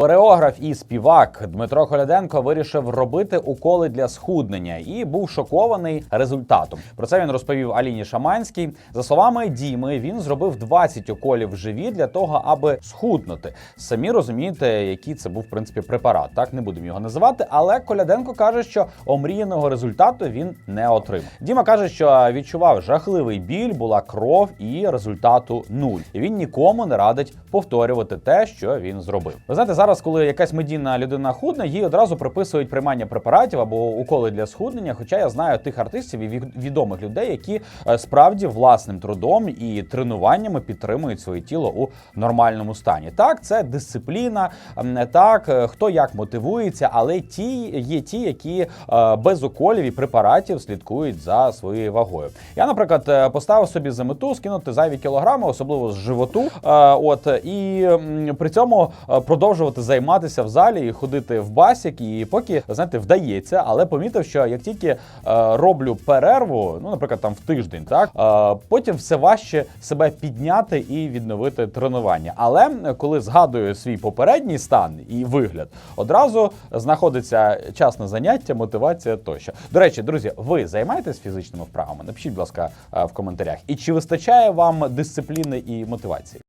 Хореограф і співак Дмитро Коляденко вирішив робити уколи для схуднення і був шокований результатом. Про це він розповів Аліні Шаманській. За словами Діми, він зробив 20 уколів в живіт для того, аби схуднути. Самі розумієте, який це був в принципі препарат. Так не будемо його називати. Але Коляденко каже, що омріяного результату він не отримав. Діма каже, що відчував жахливий біль, була кров і результату нуль. І він нікому не радить повторювати те, що він зробив. Ви знаєте, зараз, коли якась медійна людина худне, їй одразу приписують приймання препаратів або уколи для схуднення. Хоча я знаю тих артистів і ві- відомих людей, які е, справді власним трудом і тренуваннями підтримують своє тіло у нормальному стані. Так, це дисципліна, так е, хто як мотивується, але ті є ті, які е, без уколів і препаратів слідкують за своєю вагою. Я, наприклад, поставив собі за мету скинути зайві кілограми, особливо з животу. От і при цьому продовжувати займатися в залі і ходити в басік. І поки знаєте, вдається, але помітив, що як тільки е, роблю перерву, ну наприклад, там в тиждень, так е, потім все важче себе підняти і відновити тренування. Але е, коли згадую свій попередній стан і вигляд, одразу знаходиться час на заняття, мотивація тощо. До речі, друзі, ви займаєтесь фізичними вправами? Напишіть, будь ласка, е, в коментарях. І чи вистачає вам дисципліни і мотивації?